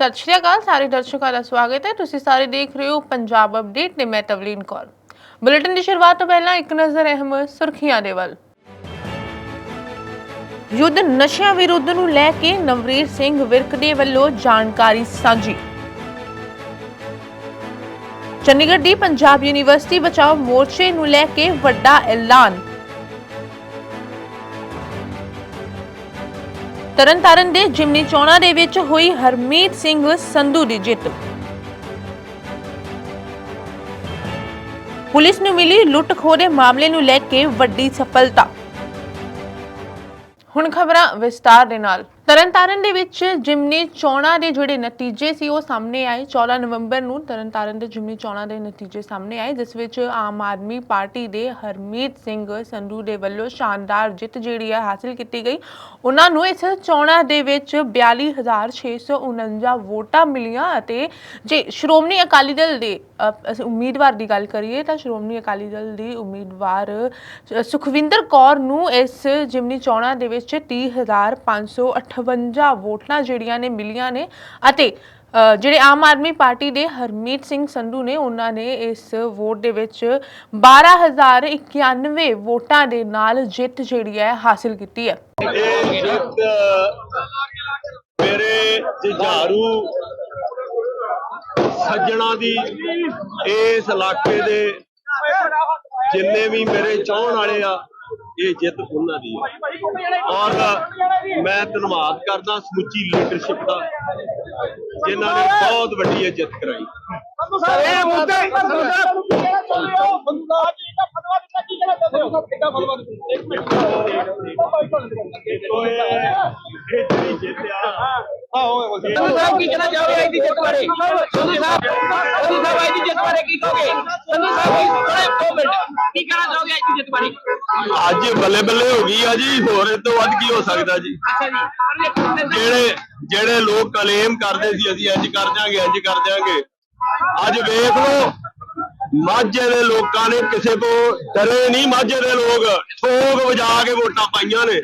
ਸਤਿ ਸ਼੍ਰੀ ਅਕਾਲ, ਸਾਰੇ ਦਰਸ਼ਕਾਂ ਦਾ ਸਵਾਗਤ ਹੈ। ਤੁਸੀਂ ਸਾਰੇ ਦੇਖ ਰਹੇ ਹੋ ਪੰਜਾਬ ਅਪਡੇਟ ਤੇ ਮੈਂ ਤਵਲੀਨ ਕੌਰ। ਬੁਲੇਟਿਨ ਦੀ ਸ਼ੁਰੂਆਤ ਤੋਂ ਪਹਿਲਾਂ ਇੱਕ ਨਜ਼ਰ ਅਹਿਮ ਸੁਰਖੀਆਂ ਦੇ ਵੱਲ। ਯੁੱਧ ਨਸ਼ਿਆਂ ਵਿਰੁੱਧ ਨੂੰ ਲੈ ਕੇ ਨਵਰੀਰ ਸਿੰਘ ਵਿਰਕ ਦੇ ਵੱਲੋਂ ਜਾਣਕਾਰੀ ਸਾਂਝੀ। ਚੰਡੀਗੜ੍ਹ ਦੀ ਪੰਜਾਬ ਯੂਨੀਵਰਸਿਟੀ ਬਚਾਓ ਮੋਰਚੇ ਨੂੰ ਲੈ ਕੇ ਵੱਡਾ ਐਲਾਨ। ਤਰਨਤਾਰਨ ਦੇ ਜਿਮਨੀ ਚੋਣਾਂ ਦੇ ਵਿੱਚ ਹੋਈ ਹਰਮੀਤ ਸਿੰਘ ਸੰਧੂ ਦੀ ਜਿੱਤ। ਪੁਲਿਸ ਨੂੰ ਮਿਲੀ ਲੁੱਟ ਖੋਹ ਦੇ ਮਾਮਲੇ ਨੂੰ ਲੈ ਕੇ ਵੱਡੀ ਸਫਲਤਾ। ਹੁਣ ਖਬਰਾਂ ਵਿਸਤਾਰ ਦੇ ਨਾਲ। ਤਰਨਤਾਰਨ ਦੇ ਵਿੱਚ ਜਿਮਨੀ ਚੋਣਾਂ ਦੇ ਜਿਹੜੇ ਨਤੀਜੇ ਸੀ, ਉਹ ਸਾਹਮਣੇ ਆਏ। 14 ਨਵੰਬਰ ਨੂੰ ਤਰਨਤਾਰਨ ਦੇ ਜਿਮਨੀ ਚੋਣਾਂ ਦੇ ਨਤੀਜੇ ਸਾਹਮਣੇ ਆਏ, ਜਿਸ ਵਿੱਚ ਆਮ ਆਦਮੀ ਪਾਰਟੀ ਦੇ ਹਰਮੀਤ ਸਿੰਘ ਸੰਧੂ ਦੇ ਵੱਲੋਂ ਸ਼ਾਨਦਾਰ ਜਿੱਤ ਜਿਹੜੀ ਹੈ ਹਾਸਲ ਕੀਤੀ ਗਈ। ਉਹਨਾਂ ਨੂੰ ਇਸ ਚੋਣਾਂ ਦੇ ਵਿੱਚ 42649 ਵੋਟਾਂ ਮਿਲੀਆਂ ਅਤੇ ਜੇ ਸ਼੍ਰੋਮਣੀ ਅਕਾਲੀ ਦਲ ਦੇ ਅਸੀਂ ਉਮੀਦਵਾਰ ਦੀ ਗੱਲ ਕਰੀਏ ਤਾਂ ਸ਼੍ਰੋਮਣੀ ਅਕਾਲੀ ਦਲ ਦੀ ਉਮੀਦਵਾਰ ਸੁਖਵਿੰਦਰ ਕੌਰ ਨੂੰ ਇਸ ਜਿਮਨੀ ਚੋਣਾਂ ਦੇ ਵਿੱਚ 30558 ਵੋਟਾਂ ਜਿਹੜੀਆਂ ਨੇ ਮਿਲੀਆਂ ਨੇ ਅਤੇ ਜਿਹੜੇ ਆਮ ਆਦਮੀ ਪਾਰਟੀ ਦੇ ਹਰਮੀਤ ਸਿੰਘ ਸੰਧੂ ਨੇ ਉਹਨਾਂ ਨੇ ਇਸ ਵੋਟ ਦੇ ਵਿੱਚ 12091 ਵੋਟਾਂ ਦੇ ਨਾਲ ਜਿੱਤ ਜਿਹੜੀ ਹੈ ਹਾਸਲ ਕੀਤੀ ਹੈ। ਮੇਰੇ ਜੁਝਾਰੂ ਸੱਜਣਾ ਦੀ ਇਸ ਇਲਾਕੇ ਦੇ ਜਿੰਨੇ ਵੀ ਮੇਰੇ ਚਾਹਣ ਵਾਲੇ ਆ ਇਹ ਜਿੱਤ ਉਹਨਾਂ ਦੀ ਹੈ ਔਰ ਮੈਂ ਧੰਨਵਾਦ ਕਰਦਾ ਸਮੁੱਚੀ ਲੀਡਰਸ਼ਿਪ ਦਾ ਜਿਨ੍ਹਾਂ ਨੇ ਬਹੁਤ ਵੱਡੀ ਇਹ ਜਿੱਤ ਕਰਾਈ ਇਹ ਮੁੱਦੇ ਦੇਖੋ ਇਹ ਇਹ ਜਿਹੜੀ ਜਿੱਤ ਆ ਸੰਧੂ ਸਾਹਿਬ ਕੀ ਕਹਿਣਾ ਚਾਹੋਗੇ ਅੱਜ ਦੀ ਜਿੱਤ ਬਾਰੇ ਸੰਧੂ ਸਾਹਿਬ ਸੰਧੂ ਸਾਹਿਬ ਅੱਜ ਦੀ ਜਿੱਤ ਬਾਰੇ ਕੀ ਕਹੋਗੇ ਸੰਧੂ ਸਾਹਿਬ ਥੋੜੇ ਮਿੰਟ ਕੀ ਕਹਿਣਾ ਚਾਹੋਗੇ ਅੱਜ ਦੀ ਜਿੱਤ ਬਾਰੇ ਅੱਜ ਬੱਲੇ ਬੱਲੇ ਹੋ ਗਈ ਆ ਜੀ, ਹੋਰ ਇਹ ਤੋਂ ਵੱਧ ਕੀ ਹੋ ਸਕਦਾ ਜੀ? ਜੀ ਜਿਹੜੇ ਜਿਹੜੇ ਲੋਕ ਕਲੇਮ ਕਰਦੇ ਸੀ, ਅਸੀਂ ਇੰਜ ਕਰ ਜਾਾਂਗੇ ਇੰਜ ਕਰ ਜਾਾਂਗੇ ਅੱਜ ਵੇਖ ਲਓ ਮਾਝੇ ਦੇ ਲੋਕਾਂ ਨੇ ਕਿਸੇ ਤੋਂ ਡਰੇ ਨਹੀਂ, ਮਾਝੇ ਦੇ ਲੋਕ ਠੋਕ ਵਜਾ ਕੇ ਵੋਟਾਂ ਪਾਈਆਂ ਨੇ।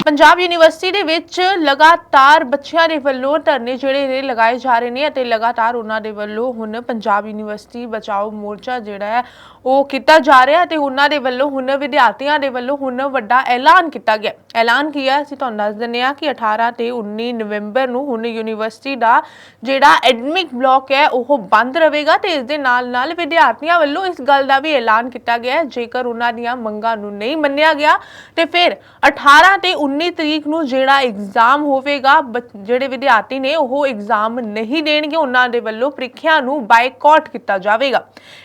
ਪੰਜਾਬ ਯੂਨੀਵਰਸਿਟੀ ਦੇ ਵਿੱਚ ਲਗਾਤਾਰ ਬੱਚਿਆਂ ਦੇ ਵੱਲੋਂ ਧਰਨੇ ਜਿਹੜੇ ਨੇ ਲਗਾਏ ਜਾ ਰਹੇ ਨੇ ਅਤੇ ਲਗਾਤਾਰ ਉਹਨਾਂ ਦੇ ਵੱਲੋਂ ਹੁਣ ਪੰਜਾਬ ਯੂਨੀਵਰਸਿਟੀ ਬਚਾਓ ਮੋਰਚਾ ਜਿਹੜਾ ਹੈ ਉਹ ਕੀਤਾ ਜਾ ਰਿਹਾ ਤੇ ਉਹਨਾਂ ਦੇ ਵੱਲੋਂ ਹੁਣ ਵਿਦਿਆਰਥੀਆਂ ਦੇ ਵੱਲੋਂ ਹੁਣ ਵੱਡਾ ਐਲਾਨ ਕੀਤਾ ਗਿਆ। ਐਲਾਨ ਕੀਆ ਅਸੀਂ ਤੁਹਾਨੂੰ ਦੱਸ ਦਿੰਦੇ ਹਾਂ ਕਿ 18 ਤੇ 19 ਨਵੰਬਰ ਨੂੰ ਹੁਣ ਯੂਨੀਵਰਸਿਟੀ ਦਾ ਜਿਹੜਾ ਐਡਮਿਕ ਬਲਾਕ ਹੈ ਉਹ ਬੰਦ ਰਹੇਗਾ ਤੇ ਇਸ ਦੇ ਨਾਲ ਨਾਲ ਵਿਦਿਆਰਥੀਆਂ ਵੱਲੋਂ ਇਸ ਗੱਲ ਦਾ ਵੀ ਐਲਾਨ ਕੀਤਾ ਗਿਆ ਜੇਕਰ ਉਹਨਾਂ ਦੀਆਂ ਮੰਗਾਂ ਨੂੰ ਨਹੀਂ ਮੰਨਿਆ ਗਿਆ ਤੇ ਫਿਰ 18 ਤੇ 19 ਤਰੀਕ ਨੂੰ ਜਿਹੜਾ ਐਗਜ਼ਾਮ ਹੋਵੇਗਾ ਜਿਹੜੇ ਵਿਦਿਆਰਥੀ ਨੇ ਉਹ ਐਗਜ਼ਾਮ ਨਹੀਂ ਦੇਣਗੇ, ਉਹਨਾਂ ਦੇ ਵੱਲੋਂ ਪ੍ਰੀਖਿਆ ਨੂੰ ਬਾਈਕਾਟ ਕੀਤਾ ਜਾਵੇਗਾ।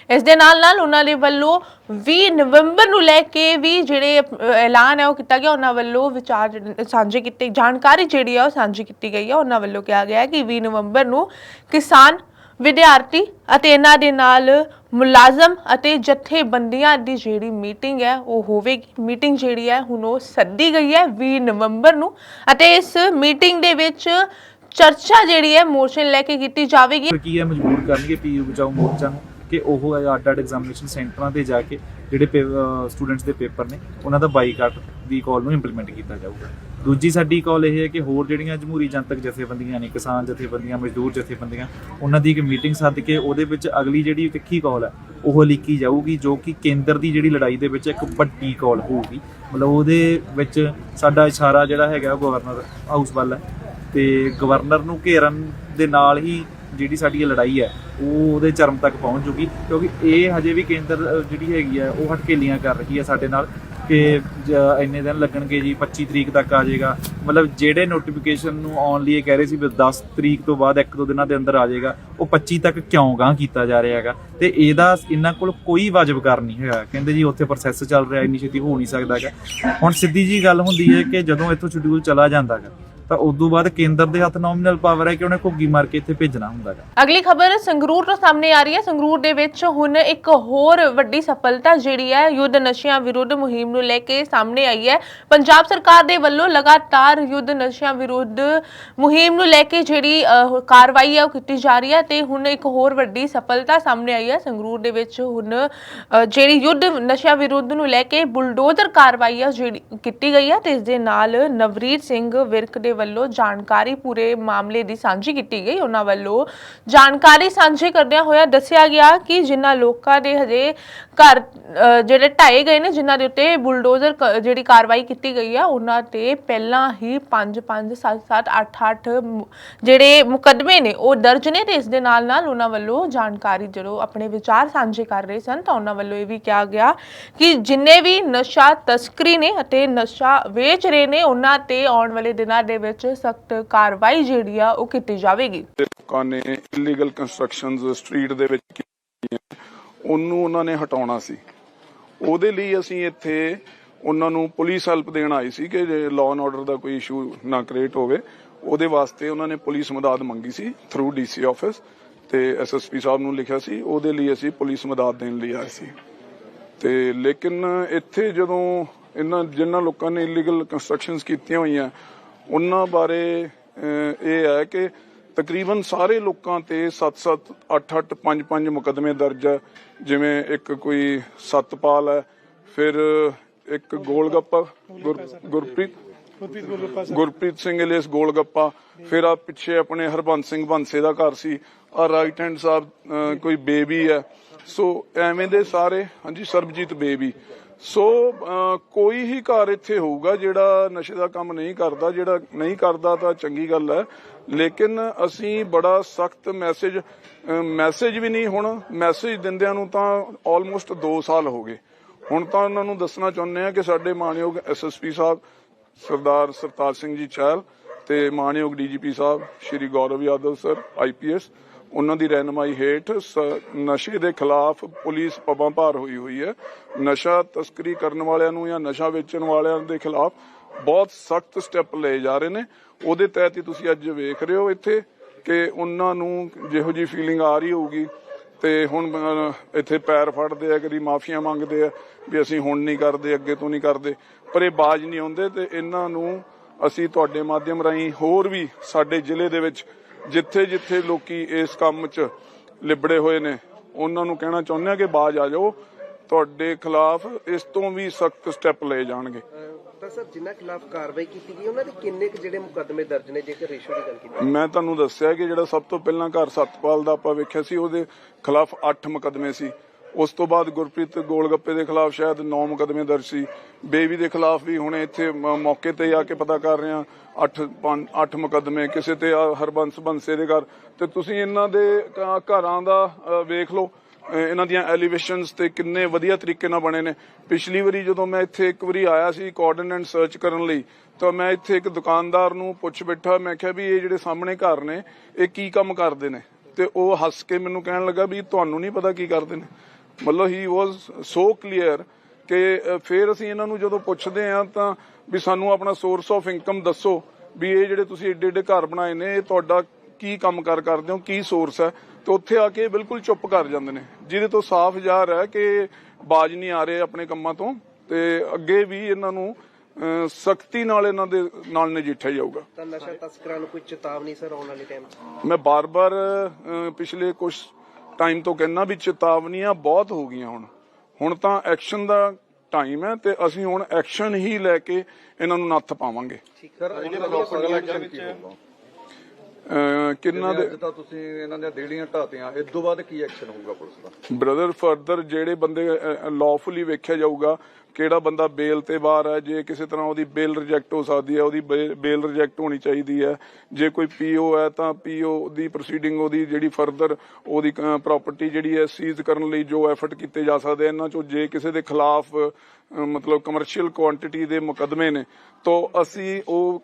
ਇਸ ਦੇ ਨਾਲ ਨਾਲ ਉਹਨਾਂ ਦੇ ਵੱਲੋਂ 20 ਨਵੰਬਰ ਨੂੰ ਲੈ ਕੇ ਵੀ ਜਿਹੜੇ ਐਲਾਨ ਹੈ ਉਹ ਕੀਤਾ ਗਿਆ। ਉਹਨਾਂ ਵੱਲੋਂ ਵਿਚਾਰ ਸਾਂਝੇ ਕੀਤੇ, ਜਾਣਕਾਰੀ ਜਿਹੜੀ ਹੈ ਉਹ ਸਾਂਝੀ ਕੀਤੀ ਗਈ ਹੈ ਉਹਨਾਂ ਵੱਲੋਂ ਕਿਹਾ ਗਿਆ ਕਿ 20 ਨਵੰਬਰ ਨੂੰ ਕਿਸਾਨ ਵਿਦਿਆਰਥੀ ਅਤੇ ਇਹਨਾਂ ਦੇ ਨਾਲ ਮੁਲਾਜ਼ਮ ਅਤੇ ਜਥੇਬੰਦੀਆਂ ਦੀ ਜਿਹੜੀ ਮੀਟਿੰਗ ਹੈ, ਉਹ ਹੋਵੇਗੀ। ਮੀਟਿੰਗ ਜਿਹੜੀ ਹੈ, ਹੁਣ ਉਹ ਸੱਦੀ ਗਈ ਹੈ 20 ਨਵੰਬਰ ਨੂੰ ਅਤੇ ਇਸ ਮੀਟਿੰਗ ਦੇ ਵਿੱਚ ਚਰਚਾ ਜਿਹੜੀ ਹੈ, ਮੋਰਚੇ ਨੂੰ ਲੈ ਕੇ ਕੀਤੀ ਜਾਵੇਗੀ। ਕੀ ਹੈ, ਮਜਬੂਰ ਕਰਨਗੇ ਪੀਯੂ ਬਚਾਓ ਮੋਰਚਾ ਨੂੰ ਕਿ ਉਹ ਅੱਡ ਅੱਡ ਐਗਜ਼ਾਮੀਨੇਸ਼ਨ ਸੈਂਟਰਾਂ ਤੇ ਜਾ ਕੇ ਜਿਹੜੇ ਸਟੂਡੈਂਟਸ ਦੇ ਪੇਪਰ ਨੇ, ਉਹਨਾਂ ਦਾ ਬਾਈਕਾਟ ਦੀ ਕਾਲ ਨੂੰ ਇੰਪਲੀਮੈਂਟ ਕੀਤਾ ਜਾਊਗਾ? ਦੂਜੀ ਸਾਡੀ ਕਾਲ ਇਹ ਹੈ ਕਿ ਹੋਰ ਜਿਹੜੀਆਂ ਜਮਹੂਰੀ ਜਨਤਕ ਜਥੇਬੰਦੀਆਂ ਨੇ, ਕਿਸਾਨ ਜਥੇਬੰਦੀਆਂ, ਮਜ਼ਦੂਰ ਜਥੇਬੰਦੀਆਂ, ਉਹਨਾਂ ਦੀ ਇੱਕ ਮੀਟਿੰਗ ਸੱਦ ਕੇ ਉਹਦੇ ਵਿੱਚ ਅਗਲੀ ਜਿਹੜੀ ਤਿੱਖੀ ਕਾਲ ਹੈ ਉਹ ਲਿਖੀ ਜਾਊਗੀ, ਜੋ ਕਿ ਕੇਂਦਰ ਦੀ ਜਿਹੜੀ ਲੜਾਈ ਦੇ ਵਿੱਚ ਇੱਕ ਵੱਡੀ ਕਾਲ ਹੋਊਗੀ। ਮਤਲਬ ਉਹਦੇ ਵਿੱਚ ਸਾਡਾ ਇਸ਼ਾਰਾ ਜਿਹੜਾ ਹੈਗਾ ਉਹ ਗਵਰਨਰ ਹਾਊਸ ਵੱਲ ਹੈ ਤੇ ਗਵਰਨਰ ਨੂੰ ਘੇਰਨ ਦੇ ਨਾਲ ਹੀ ਜਿਹੜੀ ਸਾਡੀ ਇਹ ਲੜਾਈ ਹੈ, ਉਹ ਉਹਦੇ ਚਰਮ ਤੱਕ ਪਹੁੰਚ ਜੂਗੀ, ਕਿਉਂਕਿ ਇਹ ਹਜੇ ਵੀ ਕੇਂਦਰ ਜਿਹੜੀ ਹੈਗੀ ਹੈ, ਉਹ ਹਟਕੇਲੀਆਂ ਕਰ ਰਹੀ ਹੈ ਸਾਡੇ ਨਾਲ ਕਿ ਇੰਨੇ ਦਿਨ ਲੱਗਣਗੇ ਜੀ 25 ਤਰੀਕ ਤੱਕ ਆ ਜਾਏਗਾ। ਮਤਲਬ ਜਿਹੜੇ ਨੋਟੀਫਿਕੇਸ਼ਨ ਨੂੰ ਆਉਣ ਲਈ ਇਹ ਕਹਿ ਰਹੇ ਸੀ ਵੀ 10 ਤਰੀਕ ਤੋਂ ਬਾਅਦ ਇੱਕ ਦੋ ਦਿਨਾਂ ਦੇ ਅੰਦਰ ਆ ਜਾਏਗਾ, ਉਹ 25 ਤੱਕ ਕਿਉਂ ਗਾਂ ਕੀਤਾ ਜਾ ਰਿਹਾ ਹੈਗਾ? ਤੇ ਇਹਦਾ ਇਹਨਾਂ ਕੋਲ ਕੋਈ ਵਾਜਬ ਕਰ ਨਹੀਂ ਹੈਗਾ। ਕਹਿੰਦੇ ਜੀ ਉੱਥੇ ਪ੍ਰੋਸੈਸ ਚੱਲ ਰਿਹਾ, ਇੰਨੀ ਛੇਤੀ ਹੋ ਨਹੀਂ ਸਕਦਾ ਹੈਗਾ। ਹੁਣ ਸਿੱਧੀ ਜੀ ਗੱਲ ਹੁੰਦੀ ਹੈ ਕਿ ਜਦੋਂ ਇੱਥੋਂ ਸ਼ਡਿਊਲ ਚਲਾ ਜਾਂਦਾ ਹੈਗਾ ਤਾਂ ਉਸ ਤੋਂ ਬਾਅਦ ਕੇਂਦਰ ਦੇ ਹੱਥ ਨੋਮੀਨਲ ਪਾਵਰ ਹੈ ਕਿ ਉਹਨੇ ਘੁੱਗੀ ਮਾਰ ਕੇ ਇੱਥੇ ਭੇਜਣਾ ਹੁੰਦਾ ਹੈਗਾ ਅਗਲੀ ਖਬਰ ਸੰਗਰੂਰ ਤੋਂ ਸਾਹਮਣੇ ਆ ਰਹੀ ਹੈ। ਸੰਗਰੂਰ ਦੇ ਵਿੱਚ ਹੁਣ ਇੱਕ ਹੋਰ ਵੱਡੀ ਸਫਲਤਾ ਜਿਹੜੀ ਹੈ, ਯੁੱਧ ਨਸ਼ਿਆਂ ਵਿਰੁੱਧ ਮੁਹਿੰਮ ਨੂੰ ਲੈ ਕੇ ਸਾਹਮਣੇ ਆਈ ਹੈ। ਪੰਜਾਬ ਸਰਕਾਰ ਦੇ ਵੱਲੋਂ ਲਗਾਤਾਰ ਯੁੱਧ ਨਸ਼ਿਆਂ ਵਿਰੁੱਧ ਮੁਹਿੰਮ ਨੂੰ ਲੈ ਕੇ ਜਿਹੜੀ ਕਾਰਵਾਈ ਹੈ, ਉਹ ਕੀਤੀ ਜਾ ਰਹੀ ਹੈ ਤੇ ਹੁਣ ਇੱਕ ਹੋਰ ਵੱਡੀ ਸਫਲਤਾ ਸਾਹਮਣੇ ਆਈ ਹੈ। ਸੰਗਰੂਰ ਦੇ ਵਿੱਚ ਹੁਣ ਜਿਹੜੀ ਯੁੱਧ ਨਸ਼ਿਆਂ ਵਿਰੁੱਧ ਨੂੰ ਲੈ ਕੇ ਬੁਲਡੋਜ਼ਰ ਕਾਰਵਾਈ ਹੈ ਜਿਹੜੀ, ਕੀਤੀ ਗਈ ਹੈ ਤੇ ਇਸ ਦੇ ਨਾਲ ਨਵਰੀਤ ਸਿੰਘ ਵਿਰਕ ਦੇ ਵੱਲੋਂ ਜਾਣਕਾਰੀ ਪੂਰੇ ਮਾਮਲੇ ਦੀ ਸਾਂਝੀ ਕੀਤੀ ਗਈ। ਉਹਨਾਂ ਵੱਲੋਂ ਜਾਣਕਾਰੀ ਸਾਂਝੀ ਕਰਦਿਆਂ ਹੋਇਆ ਦੱਸਿਆ ਗਿਆ ਕਿ ਜਿਨ੍ਹਾਂ ਲੋਕਾਂ ਦੇ ਹਜੇ ਘਰ ਅ, ਜਿਹੜੇ ਢਾਏ ਗਏ ਨੇ ਜਿਨ੍ਹਾਂ ਦੇ ਉੱਤੇ ਬੁਲਡੋਜ਼ਰ ਕ- ਜਿਹੜੀ ਕਾਰਵਾਈ ਕੀਤੀ ਗਈ ਆ ਉਹਨਾਂ ਤੇ ਪਹਿਲਾਂ ਹੀ 5 5 7 7 8 8 ਜਿਹੜੇ ਮੁਕੱਦਮੇ ਨੇ ਉਹ ਦਰਜ ਨੇ ਤੇ ਇਸ ਦੇ ਨਾਲ ਨਾਲ ਉਹਨਾਂ ਵੱਲੋਂ ਜਾਣਕਾਰੀ ਜਦੋਂ ਆਪਣੇ ਵਿਚਾਰ ਸਾਂਝੇ ਕਰ ਰਹੇ ਸਨ ਤਾਂ ਉਹਨਾਂ ਵੱਲੋਂ ਇਹ ਵੀ ਕਿਹਾ ਗਿਆ ਕਿ ਜਿੰਨੇ ਵੀ ਨਸ਼ਾ ਤਸਕਰੀ ਨੇ ਅਤੇ ਨਸ਼ਾ ਵੇਚ ਰਹੇ ਨੇ ਉਹਨਾਂ ਤੇ ਆਉਣ ਵਾਲੇ ਦਿਨਾਂ ਦੇ ਵਿੱਚ ਸਖਤ ਕਾਰਵਾਈ ਜਿਹੜੀ ਆ ਉਹ ਕੀਤੀ ਜਾਵੇਗੀ। ਲੋਕਾਂ ਨੇ ਇਲੀਗਲ ਕੰਸਟਰਕਸ਼ਨਸ ਸਟਰੀਟ ਦੇ ਵਿੱਚ ਕੀਤੀਆਂ। ਉਹਨੂੰ ਉਹਨਾਂ ਨੇ ਹਟਾਉਣਾ ਸੀ। ਉਹਦੇ ਲਈ ਅਸੀਂ ਇੱਥੇ ਉਹਨਾਂ ਨੂੰ ਪੁਲਿਸ ਹੈਲਪ ਦੇਣ ਆਏ ਸੀ ਕਿ ਲਾਅ ਐਂਡ ਆਰਡਰ ਦਾ ਕੋਈ ਇਸ਼ੂ ਨਾ ਕ੍ਰੀਏਟ ਹੋਵੇ। ਉਹਦੇ ਵਾਸਤੇ ਉਹਨਾਂ ਨੇ ਪੁਲਿਸ ਮਦਦ ਮੰਗੀ ਸੀ ਥਰੂ ਡੀਸੀ ਆਫਿਸ ਤੇ ਐਸਐਸਪੀ ਸਾਹਿਬ ਨੂੰ ਲਿਖਿਆ ਸੀ। ਉਹਦੇ ਲਈ ਅਸੀਂ ਪੁਲਿਸ ਮਦਦ ਦੇਣ ਲਈ ਆਏ ਸੀ। ਤੇ ਲੇਕਿਨ ਇੱਥੇ ਜਦੋਂ ਇਹਨਾਂ ਜਿਨ੍ਹਾਂ ਲੋਕਾਂ ਨੇ ਇਲੀਗਲ ਕੰਸਟਰਕਸ਼ਨਸ ਕੀਤੀਆਂ ਹੋਈਆਂ ਉਹਨਾਂ ਬਾਰੇ ਇਹ ਹੈ ਕਿ ਤਕਰੀਬਨ ਸਾਰੇ ਲੋਕਾਂ ਤੇ 7-7 8-8 5-5 ਮੁਕਦਮੇ ਦਰਜ ਹੈ। ਜਿਵੇਂ ਇੱਕ ਕੋਈ ਸਤਪਾਲ ਹੈ ਫਿਰ ਇੱਕ ਗੋਲਗੱਪਾ ਗੁਰ- ਗੁਰਪ੍ਰੀਤ। ਗੁਰਪ੍ਰੀਤ ਸਿੰਘ ਇਲੀਸ ਗੋਲਗੱਪਾ। ਫਿਰ ਆ ਪਿੱਛੇ ਆਪਣੇ ਹਰਬੰਸ ਸਿੰਘ ਬੰਸੇ ਦਾ ਘਰ ਸੀ। ਆ ਰਾਈਟ ਹੈਂਡ ਸਾਹਿਬ ਕੋਈ ਬੇਬੀ ਹੈ। ਸੋ ਐਵੇਂ ਦੇ ਸਾਰੇ ਹਾਂਜੀ ਸਰਬਜੀਤ ਬੇਬੀ। ਸੋ ਕੋਈ ਹੀ ਘਰ ਇੱਥੇ ਹੋਊਗਾ ਜਿਹੜਾ ਨਸ਼ੇ ਦਾ ਕੰਮ ਨਹੀਂ ਕਰਦਾ, ਜਿਹੜਾ ਨਹੀਂ ਕਰਦਾ ਤਾਂ ਚੰਗੀ ਗੱਲ ਹੈ। ਲੇਕਿਨ ਅਸੀਂ ਬੜਾ ਸਖਤ ਮੈਸੇਜ ਮੈਸੇਜ ਵੀ ਨਹੀਂ ਹੁਣ, ਮੈਸੇਜ ਦਿੰਦਿਆਂ ਨੂੰ ਤਾਂ ਆਲਮੋਸਟ 2 ਸਾਲ ਹੋ ਗਏ। ਹੁਣ ਤਾਂ ਉਹਨਾਂ ਨੂੰ ਦੱਸਣਾ ਚਾਹੁੰਦੇ ਆ ਕਿ ਸਾਡੇ ਮਾਨਯੋਗ ਐਸਐਸਪੀ ਸਾਹਿਬ, ਸਰਦਾਰ ਸਰਤਾਜ ਸਿੰਘ ਜੀ ਚਹਿਲ ਤੇ ਮਾਨਯੋਗ ਡੀਜੀਪੀ ਸਾਹਿਬ, ਸ਼੍ਰੀ ਗੌਰਵ ਯਾਦਵ ਸਰ ਆਈਪੀਐਸ ਉਹਨਾਂ ਦੀ ਰਹਿਨਮਾਈ ਹੇਠ ਨਸ਼ੇ ਦੇ ਖਿਲਾਫ ਪੁਲਿਸ ਪਬਾਂ ਭਾਰ ਹੋਈ ਹੋਈ ਹੈ। ਨਸ਼ਾ ਤਸਕਰੀ ਕਰਨ ਵਾਲਿਆਂ ਨੂੰ ਜਾਂ ਨਸ਼ਾ ਵੇਚਣ ਵਾਲਿਆਂ ਦੇ ਖਿਲਾਫ ਬਹੁਤ ਸਖਤ ਸਟੈਪ ਲਏ ਜਾ ਰਹੇ ਨੇ। ਉਹਦੇ ਤਹਿਤ ਹੀ ਤੁਸੀਂ ਅੱਜ ਵੇਖ ਰਹੇ ਹੋ ਇੱਥੇ ਕਿ ਉਹਨਾਂ ਨੂੰ ਜਿਹੋ ਜੀ ਫੀਲਿੰਗ ਆ ਰਹੀ ਹੋਊਗੀ ਤੇ ਹੁਣ ਇੱਥੇ ਪੈਰ ਫੜਦੇ ਆ, ਕਦੀ ਮਾਫੀਆਂ ਮੰਗਦੇ ਆ ਵੀ ਅਸੀਂ ਹੁਣ ਨਹੀਂ ਕਰਦੇ, ਅੱਗੇ ਤੋਂ ਨਹੀਂ ਕਰਦੇ। ਪਰ ਇਹ ਬਾਜ ਨਹੀਂ ਆਉਂਦੇ ਤੇ ਇਹਨਾਂ ਨੂੰ ਅਸੀਂ ਤੁਹਾਡੇ ਮਾਧਿਅਮ ਰਾਹੀਂ ਹੋਰ ਵੀ ਸਾਡੇ ਜ਼ਿਲ੍ਹੇ ਦੇ ਵਿੱਚ ਜਿੱਥੇ ਜਿੱਥੇ ਲੋਕੀ ਇਸ ਕੰਮ 'ਚ ਲਿਬੜੇ ਹੋਏ ਨੇ ਉਹਨਾਂ ਨੂੰ ਕਹਿਣਾ ਚਾਹੁੰਦੇ ਆ ਕਿ ਬਾਜ ਆ ਜਾਓ। ਤੁਹਾਡੇ ਖਿਲਾਫ ਇਸ ਤੋਂ ਵੀ ਸਖਤ ਸਟੈਪ ਲਏ ਜਾਣਗੇ। ਤਾਂ ਸਰ ਜਿਨ੍ਹਾਂ ਖਿਲਾਫ ਕਾਰਵਾਈ ਕੀਤੀ ਗਈ ਉਹਨਾਂ ਦੇ ਕਿੰਨੇ ਕੁ ਜਿਹੜੇ ਮੁਕੱਦਮੇ ਦਰਜ ਨੇ ਜੇਕਰ ਰੇਸ਼ੋ ਦੀ ਗੱਲ ਕੀਤੀ ਮੈਂ ਤੁਹਾਨੂੰ ਦੱਸਿਆ ਕਿ ਜਿਹੜਾ ਸਭ ਤੋਂ ਪਹਿਲਾਂ ਘਰ ਸਤਪਾਲ ਦਾ ਆਪਾਂ ਵੇਖਿਆ ਸੀ ਉਹਦੇ ਖਿਲਾਫ 8 ਮੁਕਦਮੇ ਸੀ। ਉਸ ਤੋਂ ਬਾਅਦ ਗੁਰਪ੍ਰੀਤ ਗੋਲਗੱਪੇ ਦੇ ਖਿਲਾਫ ਸ਼ਾਇਦ 9 ਮੁਕਦਮੇ ਦਰਜ ਸੀ। ਬੇਬੀ ਦੇ ਖਿਲਾਫ ਵੀ ਹੁਣ ਇੱਥੇ ਮੌਕੇ ਤੇ ਆ ਕੇ ਪਤਾ ਕਰ ਰਹੇ ਆ 8 8 ਮੁਕਦਮੇ, ਕਿਸੇ ਤੇ ਹਰਬੰਸ ਬੰਸੇ ਦੇ ਘਰ। ਤੇ ਤੁਸੀਂ ਇਹਨਾਂ ਦੇ ਘਰਾਂ ਦਾ ਵੇਖ ਲਓ ਇਹਨਾਂ ਦੀਆਂ ਐਲੀਵੇਸ਼ਨਸ ਤੇ ਕਿੰਨੇ ਵਧੀਆ ਤਰੀਕੇ ਨਾਲ ਬਣੇ ਨੇ। ਪਿਛਲੀ ਵਾਰੀ ਜਦੋਂ ਮੈਂ ਇੱਥੇ ਇੱਕ ਵਾਰੀ ਆਇਆ ਸੀ ਕੋਆਰਡੀਨੇਟ ਸਰਚ ਕਰਨ ਲਈ, ਤਾਂ ਮੈਂ ਇੱਥੇ ਇੱਕ ਦੁਕਾਨਦਾਰ ਨੂੰ ਪੁੱਛ ਬੈਠਾ, ਮੈਂ ਕਿਹਾ ਵੀ ਇਹ ਜਿਹੜੇ ਸਾਹਮਣੇ ਘਰ ਨੇ, ਇਹ ਕੀ ਕੰਮ ਕਰਦੇ ਨੇ? ਤੇ ਉਹ ਹੱਸ ਕੇ ਮੈਨੂੰ ਕਹਿਣ ਲੱਗਾ ਵੀ ਤੁਹਾਨੂੰ ਨਹੀਂ ਪਤਾ ਕੀ ਕਰਦੇ ਨੇ। ਮਤਲਬ ਹੀ ਵਾਸ ਸੋ ਕਲੀਅਰ ਕਿ ਫਿਰ ਅਸੀਂ ਇਹਨਾਂ ਨੂੰ ਜਦੋਂ ਪੁੱਛਦੇ ਆ ਤਾਂ ਵੀ ਸਾਨੂੰ ਆਪਣਾ ਸੋਰਸ ਆਫ ਇਨਕਮ ਦੱਸੋ ਵੀ ਇਹ ਜਿਹੜੇ ਤੁਸੀਂ ਏਡੇ ਏਡੇ ਘਰ ਬਣਾਏ ਨੇ ਇਹ ਤੁਹਾਡਾ ਕੀ ਕੰਮ ਕਰ ਕਰਦੇ ਹੋ ਕੀ ਸੋਰਸ ਹੈ? ਤੇ ਉੱਥੇ ਆ ਕੇ ਬਿਲਕੁਲ ਚੁੱਪ ਕਰ ਜਾਂਦੇ ਨੇ। ਜਿਹਦੇ ਤੋਂ ਸਾਫ਼ ਜ਼ਾਹਰ ਹੈ ਕਿ ਬਾਜ ਨਹੀਂ ਆ ਰਹੇ ਆਪਣੇ ਕੰਮਾਂ ਤੋਂ ਤੇ ਅੱਗੇ ਵੀ ਇਹਨਾਂ ਨੂੰ ਸਖਤੀ ਨਾਲ ਇਹਨਾਂ ਦੇ ਨਾਲ ਨਜਿੱਠਿਆ ਜਾਊਗਾ। ਤਾਂ ਨਸ਼ਾ ਤਸਕਰਾਂ ਨੂੰ ਕੋਈ ਚੇਤਾਵਨੀ ਸਰ ਆਉਣ ਵਾਲੇ ਟਾਈਮ ਮੈਂ ਬਾਰ-ਬਾਰ ਪਿਛਲੇ ਕੁਝ ਟਾਈਮ ਤੋਂ ਕਹਿੰਦਾ ਵੀ ਚੇਤਾਵਨੀਆਂ ਬਹੁਤ ਹੋ ਗਈਆਂ ਹੁਣ। ਹੁਣ ਤਾਂ ਐਕਸ਼ਨ ਦਾ ਟਾਈਮ ਹੈ ਤੇ ਅਸੀਂ ਹੁਣ ਐਕਸ਼ਨ ਹੀ ਲੈ ਕੇ ਇਹਨਾਂ ਨੂੰ ਨੱਥ ਪਾਵਾਂਗੇ। ਕਿੰਨਾ ਦੇ ਅੱਜ ਤਾਂ ਤੁਸੀਂ ਇਹਨਾਂ ਦੀਆਂ ਦੇੜੀਆਂ ਢਾਤੀਆਂ ਇਸ ਤੋਂ ਬਾਅਦ ਕੀ ਐਕਸ਼ਨ ਹੋਊਗਾ ਪੁਲਿਸ ਦਾ? ਬ੍ਰਦਰ ਫਰਦਰ ਜਿਹੜੇ ਬੰਦੇ ਲਾਫੁਲੀ ਵੇਖਿਆ ਜਾਊਗਾ ਕਿਹੜਾ ਬੰਦਾ ਬੇਲ ਤੇ ਬਾਹਰ ਹੈ, ਜੇ ਕਿਸੇ ਤਰ੍ਹਾਂ ਉਹਦੀ ਬੇਲ ਰਿਜੈਕਟ ਹੋ ਸਕਦੀ ਹੈ, ਉਹਦੀ ਬੇਲ ਰਿਜੈਕਟ ਹੋਣੀ ਚਾਹੀਦੀ ਹੈ। ਜੇ ਕੋਈ ਪੀਓ ਹੈ ਤਾਂ ਪੀਓ ਦੀ ਪ੍ਰੋਸੀਡਿੰਗ ਉਹਦੀ ਜਿਹੜੀ ਫਰਦਰ ਉਹਦੀ ਪ੍ਰਾਪਰਟੀ ਜਿਹੜੀ ਹੈ ਸੀਜ਼ ਕਰਨ ਲਈ ਜੋ ਐਫਰਟ ਕੀਤੇ ਜਾ ਸਕਦੇ ਇਹਨਾਂ ਚੋਂ ਜੇ ਕਿਸੇ ਦੇ ਖਿਲਾਫ ਮਤਲਬ ਕਮਰਸ਼ੀਅਲ ਕੁਆਂਟੀਟੀ ਦੇ ਮੁਕਦਮੇ ਨੇ, ਤਾਂ ਅਸੀਂ ਉਹ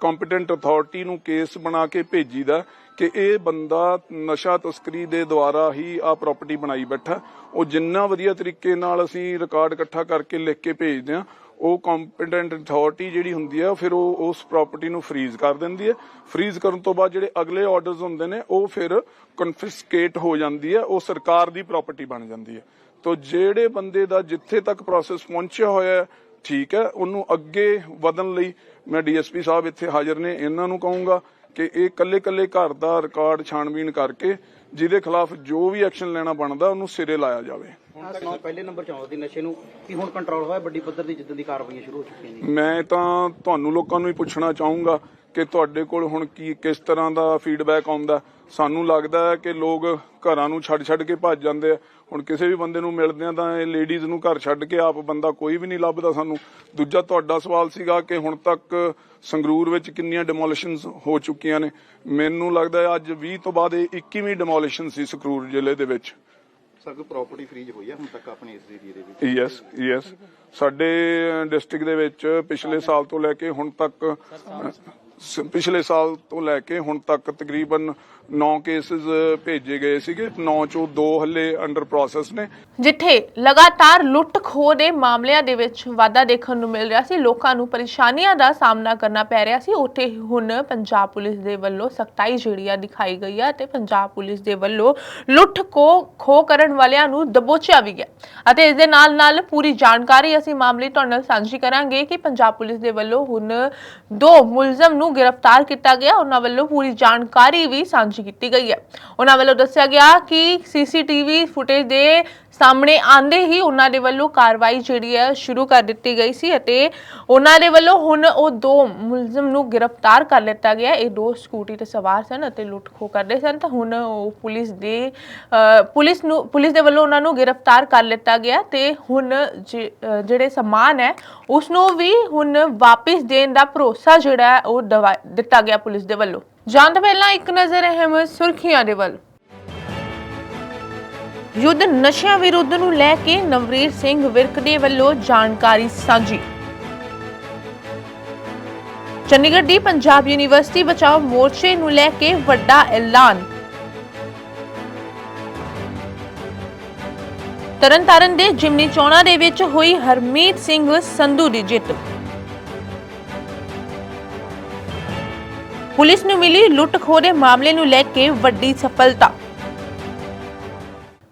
ਕੰਪੀਟੈਂਟ ਅਥਾਰਟੀ ਨੂੰ ਕੇਸ ਬਣਾ ਕੇ ਭੇਜੀਦਾ। ਕਿ ਇਹ ਬੰਦਾ ਨਸ਼ਾ ਤਸਕਰੀ ਦੇ ਦੁਆਰਾ ਹੀ ਆ ਪ੍ਰਾਪਰਟੀ ਬਣਾਈ ਬੈਠਾ। ਉਹ ਜਿੰਨਾ ਵਧੀਆ ਤਰੀਕੇ ਨਾਲ ਅਸੀਂ ਰਿਕਾਰਡ ਇਕੱਠਾ ਕਰਕੇ ਲਿਖ ਕੇ ਭੇਜਦੇ ਆ ਉਹ ਕੰਪੀਟੈਂਟ ਅਥਾਰਟੀ ਜਿਹੜੀ ਹੁੰਦੀ ਹੈ ਫਿਰ ਉਹ ਉਸ ਪ੍ਰਾਪਰਟੀ ਨੂੰ ਫ੍ਰੀਜ਼ ਕਰ ਦਿੰਦੀ ਹੈ ਫ੍ਰੀਜ਼ ਕਰਨ ਤੋਂ ਬਾਅਦ ਜਿਹੜੇ ਅਗਲੇ ਆਰਡਰਸ ਹੁੰਦੇ ਨੇ, ਉਹ ਫਿਰ ਕਨਫਿਸਕੇਟ ਹੋ ਜਾਂਦੀ ਹੈ ਉਹ ਸਰਕਾਰ ਦੀ ਪ੍ਰਾਪਰਟੀ ਬਣ ਜਾਂਦੀ ਹੈ ਤੋ ਜਿਹੜੇ ਬੰਦੇ ਦਾ ਜਿੱਥੇ ਤੱਕ ਪ੍ਰੋਸੈਸ ਪਹੁੰਚਿਆ ਹੋਇਆ ਠੀਕ ਹੈ, ਉਹਨੂੰ ਅੱਗੇ ਵਧਣ ਲਈ ਮੈਂ ਡੀਐਸਪੀ ਸਾਹਿਬ ਇੱਥੇ ਹਾਜ਼ਰ ਨੇ, ਇਹਨਾਂ ਨੂੰ ਕਹੂੰਗਾ। ਕਿ ਇਹ ਕੱਲੇ ਕੱਲੇ ਘਰ ਦਾ ਰਿਕਾਰਡ ਛਾਣਬੀਣ ਕਰਕੇ ਜਿਹਦੇ ਖਿਲਾਫ ਜੋ ਵੀ ਐਕਸ਼ਨ ਲੈਣਾ ਬਣਦਾ ਉਹਨੂੰ ਸਿਰੇ ਲਾਇਆ ਜਾਵੇ। ਹੁਣ ਪਹਿਲੇ ਨੰਬਰ 'ਚ ਆਉਂਦੀ ਨਸ਼ੇ ਨੂੰ ਕਿ ਹੁਣ ਕੰਟਰੋਲ ਹੋਇਆ ਵੱਡੀ ਪੱਧਰ ਦੀ ਜਿੱਦਾਂ ਦੀ ਕਾਰਵਾਈਆਂ ਸ਼ੁਰੂ ਹੋ ਚੁੱਕੀਆਂ ਨੇ। ਮੈਂ ਤਾਂ ਤੁਹਾਨੂੰ ਲੋਕਾਂ ਨੂੰ ਹੀ ਪੁੱਛਣਾ ਚਾਹੂੰਗਾ ਕਿ ਤੁਹਾਡੇ ਕੋਲ ਹੁਣ ਕੀ ਕਿਸ ਤਰ੍ਹਾਂ ਦਾ ਫੀਡਬੈਕ ਆਉਂਦਾ? ਸਾਨੂੰ ਲੱਗਦਾ ਹੈ ਕਿ ਲੋਕ ਘਰਾਂ ਨੂੰ ਛੱਡ ਛੱਡ ਕੇ ਭੱਜ ਜਾਂਦੇ ਆ। ਹੁਣ ਕਿਸੇ ਵੀ ਬੰਦੇ ਨੂੰ ਮਿਲਦੇ ਆ ਤਾਂ ਇਹ ਲੇਡੀਜ਼ ਨੂੰ ਘਰ ਛੱਡ ਕੇ ਆਪ ਬੰਦਾ ਕੋਈ ਵੀ ਨਹੀਂ ਲੱਭਦਾ ਸਾਨੂੰ। ਦੂਜਾ ਤੁਹਾਡਾ ਸਵਾਲ ਸੀਗਾ ਕਿ ਹੁਣ ਤੱਕ ਸੰਗਰੂਰ ਵਿੱਚ ਕਿੰਨੀਆਂ ਡਿਮੋਲੀਸ਼ਨਸ ਹੋ ਚੁੱਕੀਆਂ ਨੇ। ਮੈਨੂੰ ਲੱਗਦਾ ਅੱਜ 20 ਤੋਂ ਬਾਅਦ ਇਹ 21ਵੀਂ ਡਿਮੋਲੀਸ਼ਨ ਸੀ ਸੰਗਰੂਰ ਜ਼ਿਲ੍ਹੇ ਦੇ ਵਿੱਚ। ਸਰ ਕੋਈ ਪ੍ਰਾਪਰਟੀ ਫ੍ਰੀਜ ਹੋਈ ਹੈ ਹੁਣ ਤੱਕ ਆਪਣੇ ਇਸ ਦੇ ਵਿੱਚ? ਯੈਸ ਯੈਸ ਸਾਡੇ ਡਿਸਟ੍ਰਿਕਟ ਦੇ ਵਿੱਚ ਪਿਛਲੇ ਸਾਲ ਤੋਂ ਲੈ ਕੇ ਹੁਣ ਤੱਕ ਪਿਛਲੇ ਸਾਲ ਤੋਂ ਲੈ ਕੇ ਹੁਣ ਤੱਕ ਤਕਰੀਬਨ 9 ਕੇਸਿਸ ਭੇਜੇ ਗਏ ਸੀਗੇ। 9 ਚੋਂ 2 ਹੱਲੇ ਅੰਡਰ ਪ੍ਰੋਸੈਸ ਨੇ। ਜਿੱਥੇ ਲਗਾਤਾਰ ਲੁੱਟ ਖੋਹ ਦੇ ਮਾਮਲਿਆਂ ਦੇ ਵਿੱਚ ਵਾਧਾ ਦੇਖਣ ਨੂੰ ਮਿਲ ਰਿਹਾ ਸੀ। ਲੋਕਾਂ ਨੂੰ ਪਰੇਸ਼ਾਨੀਆਂ ਦਾ ਸਾਹਮਣਾ ਕਰਨਾ ਪੈ ਰਿਹਾ ਸੀ। ਉੱਥੇ ਹੁਣ ਪੰਜਾਬ ਪੁਲਿਸ ਦੇ ਵੱਲੋਂ ਸਖਤਾਈ ਜਿਹੜੀ ਆ ਦਿਖਾਈ ਗਈ ਆ ਤੇ ਪੰਜਾਬ ਪੁਲਿਸ ਦੇ ਵੱਲੋਂ ਲੁੱਟ ਕੋ ਖੋਹ ਕਰਨ ਵਾਲਿਆਂ ਨੂੰ ਦਬੋਚਿਆ ਵੀ ਗਿਆ। ਅਤੇ ਇਸ ਦੇ ਨਾਲ ਨਾਲ ਪੂਰੀ ਜਾਣਕਾਰੀ ਅਸੀਂ ਮਾਮਲੇ ਤੁਹਾਡੇ ਨਾਲ ਸਾਂਝੀ ਕਰਾਂਗੇ ਕਿ ਪੰਜਾਬ ਪੁਲਿਸ ਦੇ ਵੱਲੋਂ ਹੁਣ ਦੋ ਮੁਲਜ਼ਮ ਨੂੰ ਗ੍ਰਿਫਤਾਰ ਕੀਤਾ ਗਿਆ। ਉਹਨਾਂ ਵੱਲੋਂ ਪੂਰੀ ਜਾਣਕਾਰੀ ਵੀ ਸਾਂਝੀ ਕੀਤੀ ਗਈ ਹੈ। ਉਹਨਾਂ ਵੱਲੋਂ ਦੱਸਿਆ ਗਿਆ ਕਿ ਸੀਸੀਟੀਵੀ ਫੁਟੇਜ ਦੇ ਸਾਹਮਣੇ ਆਂਦੇ ਹੀ ਉਹਨਾਂ ਦੇ ਵੱਲੋਂ ਕਾਰਵਾਈ ਜਿਹੜੀ ਹੈ ਸ਼ੁਰੂ ਕਰ ਦਿੱਤੀ ਗਈ ਸੀ ਅਤੇ ਉਹਨਾਂ ਦੇ ਵੱਲੋਂ ਹੁਣ ਉਹ ਦੋ ਮੁਲਜ਼ਮ ਨੂੰ ਗ੍ਰਿਫਤਾਰ ਕਰ ਲਿੱਤਾ ਗਿਆ ਇਹ ਦੋ ਸਕੂਟੀ ਤੇ ਸਵਾਰ ਸਨ ਅਤੇ ਲੁੱਟ ਕਰਦੇ ਸਨ। ਤਾਂ ਹੁਣ ਉਹ ਪੁਲਿਸ ਦੇ ਪੁਲਿਸ ਨੂੰ, ਪੁਲਿਸ ਦੇ ਵੱਲੋਂ ਉਹਨਾਂ ਨੂੰ ਗ੍ਰਿਫਤਾਰ ਕਰ ਲਿੱਤਾ ਗਿਆ ਤੇ ਹੁਣ ਜਿਹੜੇ ਸਮਾਨ ਹੈ, ਉਸ ਨੂੰ ਵੀ ਹੁਣ ਵਾਪਿਸ ਦੇਣ ਦਾ ਭਰੋਸਾ ਜਿਹੜਾ ਹੈ ਉਹ ਦਵਾ- ਦਿੱਤਾ ਗਿਆ ਪੁਲਿਸ ਦੇ ਵੱਲੋਂ। ਜਾਣ ਤੋਂ ਪਹਿਲਾਂ ਇੱਕ ਨਜ਼ਰ ਅਹਿਮ ਸੁਰਖੀਆਂ ਦੇ ਵੱਲ। ਯੁੱਧ ਨਸ਼ਿਆਂ ਵਿਰੁੱਧ ਨੂੰ ਲੈ ਕੇ ਨਵਰੀਰ ਸਿੰਘ ਵਿਰਕ ਦੇ ਵੱਲੋਂ ਜਾਣਕਾਰੀ ਸਾਂਝੀ। ਚੰਡੀਗੜ੍ਹ ਦੀ ਪੰਜਾਬ ਯੂਨੀਵਰਸਿਟੀ ਬਚਾਓ ਮੋਰਚੇ ਨੂੰ ਲੈ ਕੇ ਵੱਡਾ ਐਲਾਨ। ਤਰਨਤਾਰਨ ਦੇ ਜਿਮਨੀ ਚੋਣਾਂ ਦੇ ਵਿੱਚ ਹੋਈ ਹਰਮੀਤ ਸਿੰਘ ਸੰਧੂ ਦੀ ਜਿੱਤ। ਪੁਲਿਸ ਨੂੰ ਮਿਲੀ ਲੁੱਟ ਖੋਹ ਦੇ ਮਾਮਲੇ ਨੂੰ ਲੈ ਕੇ ਵੱਡੀ ਸਫਲਤਾ।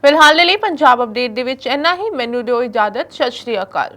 ਫਿਲਹਾਲ ਦੇ ਲਈ ਪੰਜਾਬ ਅਪਡੇਟ ਦੇ ਵਿੱਚ ਇੰਨਾ ਹੀ। ਮੈਨੂੰ ਦਿਓ ਇਜਾਜ਼ਤ। ਸਤਿ ਸ਼੍ਰੀ ਅਕਾਲ।